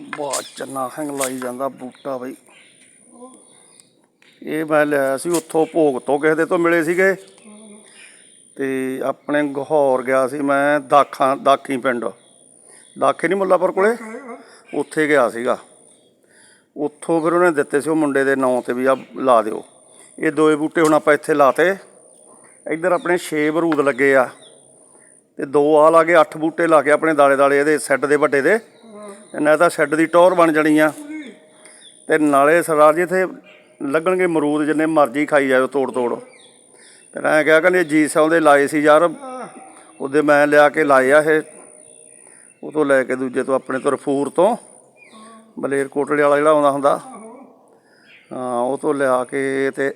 ਬਹੁਤ ਚੰਨਾ ਸਿੰਘ ਲਾਈ ਜਾਂਦਾ, ਬੂਟਾ ਬਈ। ਇਹ ਮੈਂ ਲਿਆ ਸੀ ਉੱਥੋਂ ਭੋਗ ਤੋਂ ਕਿਸੇ ਦੇ ਤੋਂ ਮਿਲੇ ਸੀਗੇ। ਤੇ ਆਪਣੇ ਗਹੌਰ ਗਿਆ ਸੀ ਮੈਂ ਦਾਖਾਂ, ਦਾਖੀ ਪਿੰਡ। ਦਾਖੇ ਨਹੀਂ ਮੁੱਲਾਪੁਰ ਕੋਲੇ? ਉੱਥੇ ਗਿਆ ਸੀਗਾ। ਉੱਥੋਂ ਫਿਰ ਉਹਨੇ ਦਿੱਤੇ ਸੀ ਉਹ ਮੁੰਡੇ ਦੇ ਨਾਂ ਤੇ ਵੀ ਆ ਲਾ ਦਿਓ। ਇਹ ਦੋਏ ਬੂਟੇ ਹੁਣ ਆਪਾਂ ਇੱਥੇ ਲਾਤੇ। ਇੱਧਰ ਆਪਣੇ 6 ਬਰੂਦ ਲੱਗੇ ਆ। ਤੇ ਦੋ ਆ ਲਾ ਕੇ 8 ਬੂਟੇ ਲਾ ਕੇ ਆਪਣੇ ਦਾਲੇ ਦਾਲੇ ਇਹਦੇ ਸੈੱਡ ਦੇ ਵੱਡੇ ਦੇ। ਨਾ ਤਾਂ ਸੈੱਡ ਦੀ ਟੌਰ ਬਣ ਜਾਣੀ ਆ। ਤੇ ਨਾਲੇ ਸਰਦਾਰ ਜੀ ਇੱਥੇ ਲੱਗਣਗੇ ਮਰੂਦ ਜਿੰਨੇ ਮਰਜ਼ੀ ਖਾਈ ਜਾਓ ਤੋੜ ਤੋੜ। ਤੇ ਮੈਂ ਕਿਹਾ ਕਹਿੰਦੇ ਜੀ ਸੌ ਦੇ ਲਾਏ ਸੀ ਯਾਰ, ਉਹਦੇ ਮੈਂ ਲਿਆ ਕੇ ਲਾਏ ਆ ਇਹ। ਉਹ ਤੋਂ ਲੈ ਕੇ ਦੂਜੇ ਤੋਂ ਆਪਣੇ ਤੋਂ ਰਫੂਰ ਤੋਂ ਬਲੇਰ ਕੋਟਲੇ ਵਾਲਾ ਜਿਹੜਾ ਆਉਂਦਾ ਹੁੰਦਾ। ਹਾਂ, ਉਹ ਤੋਂ ਲਿਆ ਕੇ ਤੇ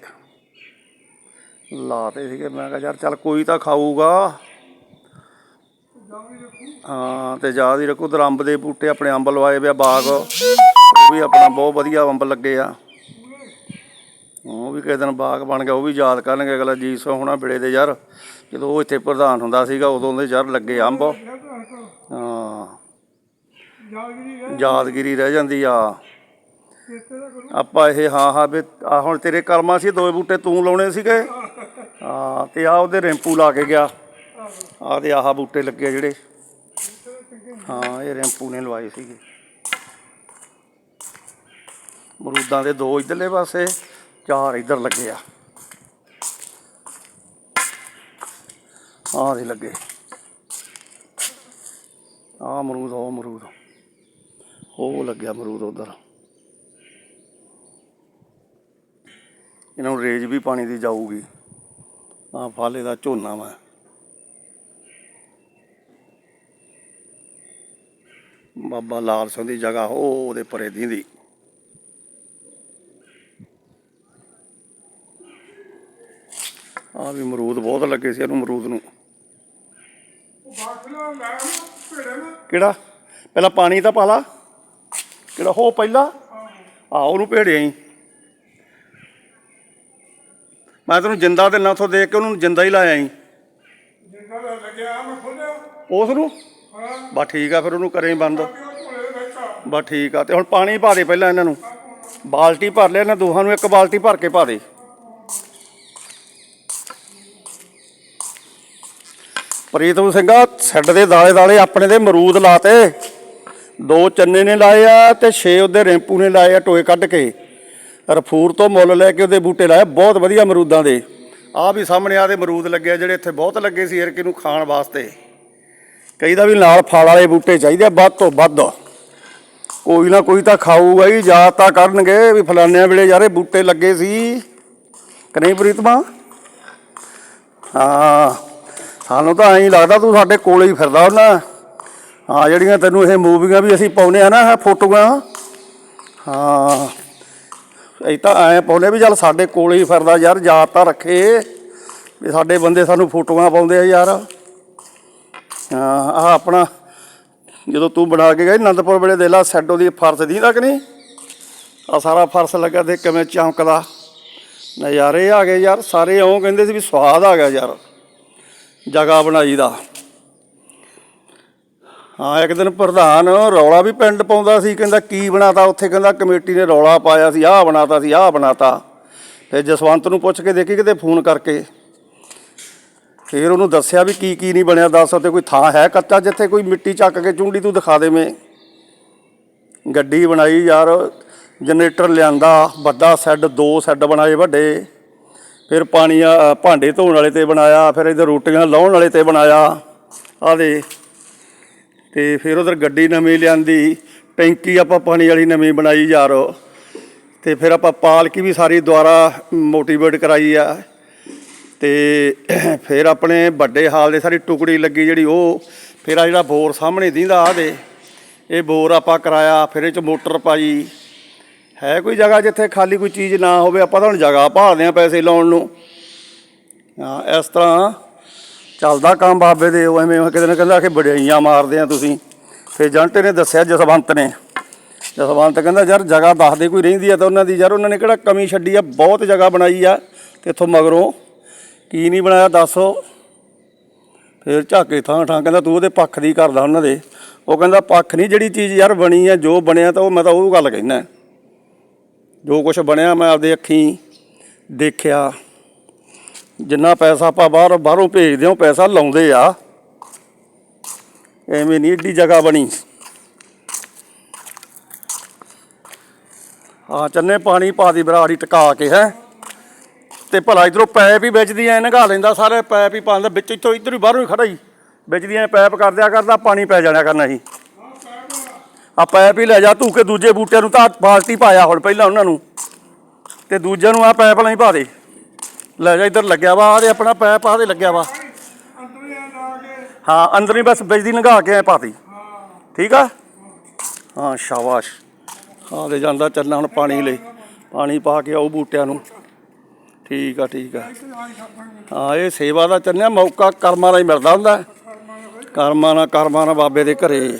ਲਾਤੇ ਸੀਗੇ। ਮੈਂ ਕਿਹਾ ਯਾਰ ਚੱਲ ਕੋਈ ਤਾਂ ਖਾਊਗਾ। ਹਾਂ, ਤੇ ਯਾਦ ਹੀ ਰੱਖੋ, ਉਧਰ ਅੰਬ ਦੇ ਬੂਟੇ ਆਪਣੇ ਅੰਬ ਲਵਾਏ ਪਿਆ ਬਾਗ। ਉਹ ਵੀ ਆਪਣਾ ਬਹੁਤ ਵਧੀਆ ਅੰਬ ਲੱਗੇ ਆ। ਉਹ ਵੀ ਕਿਸੇ ਦਿਨ ਬਾਗ ਬਣ ਗਿਆ, ਉਹ ਵੀ ਯਾਦ ਕਰਨਗੇ, ਅਗਲਾ ਜੀ ਸੋ ਹੋਣਾ ਬਿੜੇ ਦੇ ਯਾਰ। ਜਦੋਂ ਉਹ ਇੱਥੇ ਪ੍ਰਧਾਨ ਹੁੰਦਾ ਸੀਗਾ, ਉਦੋਂ ਦੇ ਯਾਰ ਲੱਗੇ ਅੰਬ। ਹਾਂ। ਯਾਦਗਿਰੀ ਰਹਿ ਜਾਂਦੀ ਆ। ਆਪਾਂ ਇਹ, ਹਾਂ ਹਾਂ, ਵੀ ਆ ਹੁਣ ਤੇਰੇ ਕਰਮਾ ਸੀ ਦੋਏ ਬੂਟੇ ਤੂੰ ਲਾਉਣੇ ਸੀਗੇ। ਹਾਂ, ਤੇ ਆ ਉਹਦੇ ਰਿੰਪੂ ਲਾ ਕੇ ਗਿਆ। ਆ ਤੇ ਆਹ ਬੂਟੇ ਲੱਗੇ ਜਿਹੜੇ। ਹਾਂ, ਇਹ ਰੈਂਪੂ ਨੇ ਲਵਾਏ ਸੀਗੇ। ਮਰੂਦਾਂ ਦੇ ਦੋ ਇਧਰਲੇ ਪਾਸੇ, ਚਾਰ ਇਧਰ ਲੱਗੇ ਆ। ਆਹ ਦੇ ਲੱਗੇ। ਆ ਅਮਰੂਦ, ਉਹ ਅਮਰੂਦ। ਉਹ ਲੱਗਿਆ ਮਰੂਦ ਉਧਰ। ਇਹਨਾਂ ਨੂੰ ਰੇਜ ਵੀ ਪਾਣੀ ਦੀ ਜਾਊਗੀ। ਆ ਫਾਲੇ ਦਾ ਝੋਨਾ ਵਾ। ਬਾਬਾ ਲਾਲ ਸਿੰਘ ਦੀ ਜਗ੍ਹਾ ਉਹ ਉਹਦੇ ਪਰੇ ਦੀ ਆ ਵੀ ਅਮਰੂਦ ਬਹੁਤ ਲੱਗੇ ਸੀ ਇਹਨੂੰ ਅਮਰੂਦ ਨੂੰ। ਕਿਹੜਾ? ਪਹਿਲਾਂ ਪਾਣੀ ਤਾਂ ਪਾ ਲਾ। ਕਿਹੜਾ? ਹੋ ਪਹਿਲਾਂ? ਆ ਉਹਨੂੰ ਭੇੜਿਆ ਹੀ ਮੈਂ ਤੈਨੂੰ ਜਿੰਦਾ ਤੇ ਉੱਥੋਂ ਦੇਖ ਕੇ ਉਹਨੂੰ ਜਿੰਦਾ ਹੀ ਲਾਇਆ ਹੀ ਉਸ ਨੂੰ? ਬਸ ਠੀਕ ਆ, ਫਿਰ ਉਹਨੂੰ ਕਰੇ ਬੰਦ। ਬਸ ਠੀਕ ਆ, ਤੇ ਹੁਣ ਪਾਣੀ ਪਾ ਦੇ ਪਹਿਲਾਂ ਇਹਨਾਂ ਨੂੰ। ਬਾਲਟੀ ਭਰ ਲਿਆ, ਇਹਨਾਂ ਦੋਹਾਂ ਨੂੰ ਇੱਕ ਬਾਲਟੀ ਭਰ ਕੇ ਪਾ ਦੇ। ਪ੍ਰੀਤਮ ਸਿੰਘਾ ਛੱਡ ਦੇ ਦਾਲੇ ਦਾਲੇ ਆਪਣੇ ਦੇ ਮਰੂਦ ਲਾਤੇ। ਦੋ ਚੰਨੇ ਨੇ ਲਾਏ ਆ ਤੇ ਛੇ ਉਹਦੇ ਰੈਂਪੂ ਨੇ ਲਾਏ ਆ ਟੋਏ ਕੱਢ ਕੇ। ਰਫੂਰ ਤੋਂ ਮੁੱਲ ਲੈ ਕੇ ਉਹਦੇ ਬੂਟੇ ਲਾਏ ਬਹੁਤ ਵਧੀਆ ਮਰੂਦਾਂ ਦੇ। ਆ ਵੀ ਸਾਹਮਣੇ ਆ ਦੇ ਮਰੂਦ ਲੱਗੇ ਆ, ਜਿਹੜੇ ਇੱਥੇ ਬਹੁਤ ਲੱਗੇ ਸੀ ਏਰਕੇ ਨੂੰ ਖਾਣ ਵਾਸਤੇ। ਕਈ ਦਾ ਵੀ ਨਾਲ ਫਲ ਵਾਲੇ ਬੂਟੇ ਚਾਹੀਦੇ ਆ, ਵੱਧ ਤੋਂ ਵੱਧ। ਕੋਈ ਨਾ ਕੋਈ ਤਾਂ ਖਾਊਗਾ ਹੀ, ਯਾਦ ਤਾਂ ਕਰਨਗੇ ਵੀ ਫਲਾਨਿਆਂ ਵੇਲੇ ਯਾਰੇ ਬੂਟੇ ਲੱਗੇ ਸੀ। ਕਿ ਨਹੀਂ ਪ੍ਰੀਤਮਾ ਹਾਂ, ਸਾਨੂੰ ਤਾਂ ਐਂ ਲੱਗਦਾ ਤੂੰ ਸਾਡੇ ਕੋਲੇ ਹੀ ਫਿਰਦਾ ਉਹਨਾਂ ਹਾਂ, ਜਿਹੜੀਆਂ ਤੈਨੂੰ ਇਹ ਮੂਵੀਆਂ ਵੀ ਅਸੀਂ ਪਾਉਨੇ ਆ ਨਾ ਫੋਟੋਆਂ। ਹਾਂ, ਅਸੀਂ ਤਾਂ ਐਂ ਪਾਉਨੇ ਵੀ ਚੱਲ ਸਾਡੇ ਕੋਲੇ ਹੀ ਫਿਰਦਾ ਯਾਰ, ਯਾਦ ਤਾਂ ਰੱਖੇ। ਵੀ ਸਾਡੇ ਬੰਦੇ ਸਾਨੂੰ ਫੋਟੋਆਂ ਪਾਉਂਦੇ ਆ ਯਾਰ। ਹਾਂ ਆਹ ਆਪਣਾ, ਜਦੋਂ ਤੂੰ ਬਣਾ ਕੇ ਗਈ, ਅਨੰਦਪੁਰ ਵੇਲੇ ਦੇ ਲਾ ਸੈਡੋ ਦੀ ਫਰਸ਼ ਦੀ ਤੱਕ ਨਹੀਂ? ਆ ਸਾਰਾ ਫਰਸ਼ ਲੱਗਾ ਤੇ ਕਿਵੇਂ ਚਮਕਦਾ। ਨਜ਼ਾਰੇ ਆ ਗਏ ਯਾਰ, ਸਾਰੇ ਇਉਂ ਕਹਿੰਦੇ ਸੀ ਵੀ ਸਵਾਦ ਆ ਗਿਆ ਯਾਰ, ਜਗ੍ਹਾ ਬਣਾਈ ਦਾ। ਹਾਂ, ਇੱਕ ਦਿਨ ਪ੍ਰਧਾਨ ਰੌਲਾ ਵੀ ਪਿੰਡ ਪਾਉਂਦਾ ਸੀ, ਕਹਿੰਦਾ ਕੀ ਬਣਾਤਾ, ਉੱਥੇ ਕਹਿੰਦਾ ਕਮੇਟੀ ਨੇ ਰੌਲਾ ਪਾਇਆ ਸੀ, ਆਹ ਬਣਾਤਾ ਸੀ, ਆਹ ਬਣਾਤਾ। ਫਿਰ ਜਸਵੰਤ ਨੂੰ ਪੁੱਛ ਕੇ ਦੇਖੀ, ਕਿਤੇ ਫੋਨ ਕਰਕੇ। ਫਿਰ ਉਹਨੂੰ ਦੱਸਿਆ ਵੀ ਕੀ ਕੀ ਨਹੀਂ ਬਣਿਆ, ਦੱਸ ਉੱਤੇ ਕੋਈ ਥਾਂ ਹੈ ਕੱਚਾ ਜਿੱਥੇ ਕੋਈ ਮਿੱਟੀ ਚੱਕ ਕੇ ਚੁੰਡੀ ਤੂੰ ਦਿਖਾ ਦੇਵੇਂ। ਗੱਡੀ ਬਣਾਈ ਯਾਰ, ਜਨਰੇਟਰ ਲਿਆਂਦਾ, ਵੱਡਾ ਸੈੱਡ, ਦੋ ਸੈੱਡ ਬਣਾਏ ਵੱਡੇ। ਫਿਰ ਪਾਣੀ ਭਾਂਡੇ ਧੋਣ ਵਾਲੇ ਤੇ ਬਣਾਇਆ, ਫਿਰ ਇਧਰ ਰੋਟੀਆਂ ਲਾਉਣ ਵਾਲੇ ਤੇ ਬਣਾਇਆ। ਆ ਦੇ। ਤੇ ਫਿਰ ਉਧਰ ਗੱਡੀ ਨਵੀਂ ਲਿਆਂਦੀ, ਟੈਂਕੀ ਆਪਾਂ ਪਾਣੀ ਵਾਲੀ ਨਵੀਂ ਬਣਾਈ ਯਾਰ। ਤੇ ਫਿਰ ਆਪਾਂ ਪਾਲਕੀ ਵੀ ਸਾਰੀ ਦੁਆਰਾ ਮੋਟੀਵੇਟ ਕਰਾਈ ਆ। ਤੇ ਫਿਰ ਆਪਣੇ ਵੱਡੇ ਹਾਲ ਦੇ ਸਾਰੀ ਟੁਕੜੀ ਲੱਗੀ ਜਿਹੜੀ ਉਹ, ਫਿਰ ਆ ਜਿਹੜਾ ਬੋਰ ਸਾਹਮਣੇ ਦਿੰਦਾ ਆ ਦੇ। ਇਹ ਬੋਰ ਆਪਾਂ ਕਰਾਇਆ, ਫਿਰ ਇਹ ਚ ਮੋਟਰ ਪਾਈ। ਹੈ ਕੋਈ ਜਗ੍ਹਾ ਜਿੱਥੇ ਖਾਲੀ ਕੋਈ ਚੀਜ਼ ਨਾ ਹੋਵੇ, ਆਪਾਂ ਤਾਂ ਹੁਣ ਜਗ੍ਹਾ ਭਾਲਦੇ ਆ ਪੈਸੇ ਲਾਉਣ ਨੂੰ। ਹਾਂ, ਇਸ ਤਰ੍ਹਾਂ ਚੱਲਦਾ ਕੰਮ ਬਾਬੇ ਦੇ, ਉਹ ਐਵੇਂ ਕਿਤੇ ਨਾ ਕਹਿੰਦਾ ਕਿ ਬੜਾਈਆਂ ਮਾਰਦੇ ਆ ਤੁਸੀਂ। ਫਿਰ ਜੰਟੇ ਨੇ ਦੱਸਿਆ, ਜਸਵੰਤ ਨੇ। ਜਸਵੰਤ ਕਹਿੰਦਾ, ਯਾਰ ਜਗ੍ਹਾ ਦੱਸਦੇ ਕੋਈ ਰਹਿੰਦੀ ਆ ਤਾਂ ਉਹਨਾਂ ਦੀ, ਯਾਰ ਉਹਨਾਂ ਨੇ ਕਿਹੜਾ ਕਮੀ ਛੱਡੀ ਆ, ਬਹੁਤ ਜਗ੍ਹਾ ਬਣਾਈ ਆ, ਤੇ ਇੱਥੋਂ ਮਗਰੋਂ ਕੀ ਨਹੀਂ ਬਣਾਇਆ, ਦੱਸੋ। ਫਿਰ ਝਾਕੇ ਥਾਂ ਥਾਂ ਕਹਿੰਦਾ, ਤੂੰ ਉਹਦੇ ਪੱਖ ਦੀ ਕਰਦਾ ਉਹਨਾਂ ਦੇ। ਉਹ ਕਹਿੰਦਾ, ਪੱਖ ਨਹੀਂ ਜਿਹੜੀ ਚੀਜ਼ ਯਾਰ ਬਣੀ ਹੈ ਜੋ ਬਣਿਆ ਤਾਂ ਉਹ ਮੈਂ ਤਾਂ ਉਹ ਗੱਲ ਕਹਿਣਾ ਜੋ ਕੁਝ ਬਣਿਆ ਮੈਂ ਆਪਦੇ ਅੱਖੀਂ ਦੇਖਿਆ। ਜਿੰਨਾ ਪੈਸਾ ਆਪਾਂ ਬਾਹਰ, ਬਾਹਰੋਂ ਭੇਜਦੇ ਹਾਂ ਪੈਸਾ ਲਾਉਂਦੇ ਆ। ਐਵੇਂ ਨਹੀਂ ਏਡੀ ਜਗ੍ਹਾ ਬਣੀ। ਹਾਂ ਚੰਨੇ ਪਾਣੀ ਪਾ ਦੀ ਬਰਾੜੀ ਟਿਕਾ ਕੇ, ਹੈ। ਤੇ ਭਲਾ ਇਧਰੋਂ ਪੈਪ ਹੀ ਵਿੱਚ ਦੀ ਲੈਂਦਾ ਸਾਰੇ ਪੈਪ ਹੀ ਪਾਉਂਦਾ, ਵਿੱਚ ਇੱਥੋਂ ਇੱਧਰ ਹੀ ਬਾਹਰੋਂ ਹੀ ਖੜਾ ਹੀ। ਵਿੱਚ ਪੈਪ ਕਰ ਦਿਆ ਕਰਦਾ ਪਾਣੀ ਪੈ ਜਾਣਾ ਕਰਨਾ ਸੀ ਆ ਪੈਪ ਹੀ ਲੈ ਜਾ, ਤੂੰ ਕੇ ਦੂਜੇ ਬੂਟਿਆਂ ਨੂੰ ਤਾਂ ਬਾਲਟੀ ਪਾਇਆ ਹੁਣ ਪਹਿਲਾਂ ਉਹਨਾਂ ਨੂੰ। ਤੇ ਦੂਜਿਆਂ ਨੂੰ ਆ ਪੈਪ ਨਹੀਂ ਪਾ ਦੇ। ਲੈ ਜਾ, ਇੱਧਰ ਲੱਗਿਆ ਵਾ ਆ ਦੇ ਆਪਣਾ ਪੈਪ ਆ ਦੇ ਲੱਗਿਆ ਵਾ। ਹਾਂ, ਅੰਦਰ ਹੀ ਬਸ ਬਿਜਲੀ ਲੰਘਾ ਕੇ ਐ ਪਾਤੀ। ਠੀਕ ਆ? ਹਾਂ, ਸ਼ਾਬਾਸ਼। ਆ ਦੇ ਜਾਂਦਾ ਚੱਲਣਾ ਹੁਣ ਪਾਣੀ ਲਈ। ਪਾਣੀ ਪਾ ਕੇ ਆਉ ਬੂਟਿਆਂ ਨੂੰ। ਠੀਕ ਆ ਠੀਕ ਆ। ਹਾਂ, ਇਹ ਸੇਵਾ ਦਾ ਚੰਨਿਆ ਮੌਕਾ ਕਰਮਾਂ ਦਾ ਹੀ ਮਿਲਦਾ ਹੁੰਦਾ। ਕਰਮਾਂ ਨਾਲ ਕਰਮਾਂ ਨਾਲ ਬਾਬੇ ਦੇ ਘਰੇ।